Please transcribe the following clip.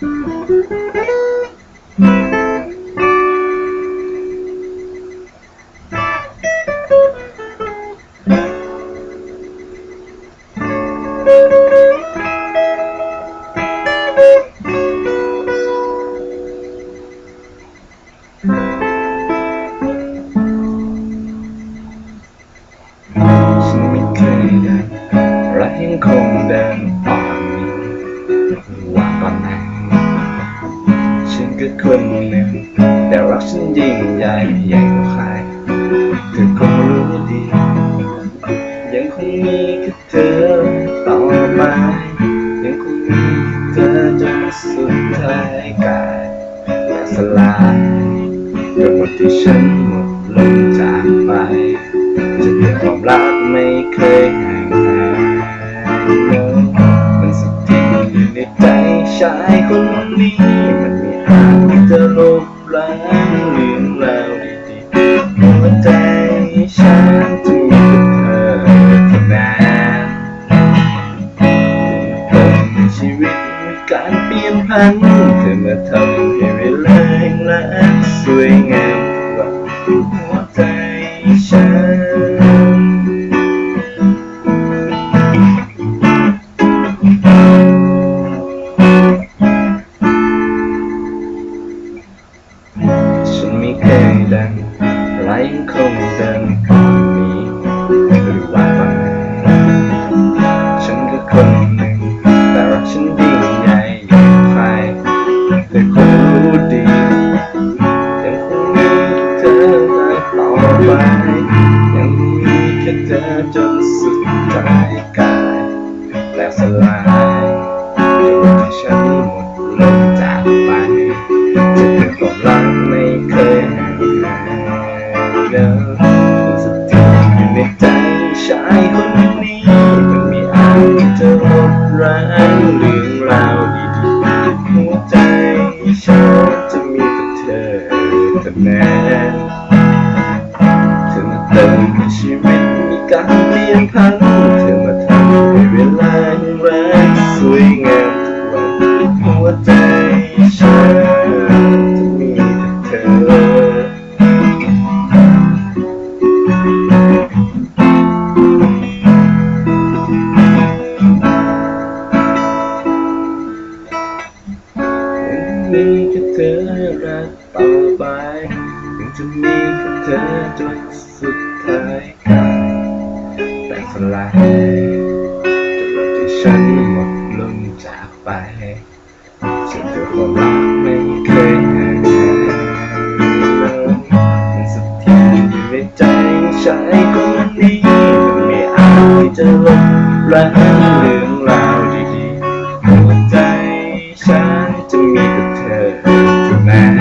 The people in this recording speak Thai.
ฉันไม่เคยเดินและยังคงเดินต่อ ฉันยิ่งใหญ่ใหญ่กว่าใครเธอคงรู้ดี ยังคงมีแค่เธอต่อมายังคงมีแค่เธอจนสุดท้ายกายและสลายจนหมดที่ฉันหมดลมจากไปจะเป็นความรักไม่เคยห่างหายมันสุดที่อยู่ในใจชายคนนี้มันมีอาจที่จะลบ ล้างเรื่องราวดีๆหัวใจฉันจะมีแต่เธอเท่านั้นเติมชีวิตมีการเปลี่ยนพันเธอมาทำให้ งไรคงเดินก่อนนี้หรือว่าฉันก็คนหนึ่ง แต่รักฉันยิ่งใหญ่ยิ่งใครแต่คงรู้ดียังคงมีเธอได้ต่อไป เดิมมันสถิอยู่ในใจชายคนนี้ มันมีอะไรจะลบล้างเรื่องราวดีๆหัวใจฉันจะมีแต่เธอแต่แนั้นเธอมาเติมให้ชีวิตมีการเปลี่ยนพันเธอมาทำ รักต่อไปถึงจะมีแค่เธอจนสุดท้ายกายแตกสลายจนวันที่ฉันหมดลมจากไปฉันจอความรักไม่เคยห่างหายมันสถิตอยู่ในใจชายคนนี้มันไม่อาจที่จะลบล้างเรื่องราวดีๆหัวใจฉันจะมีแต่เธอ เ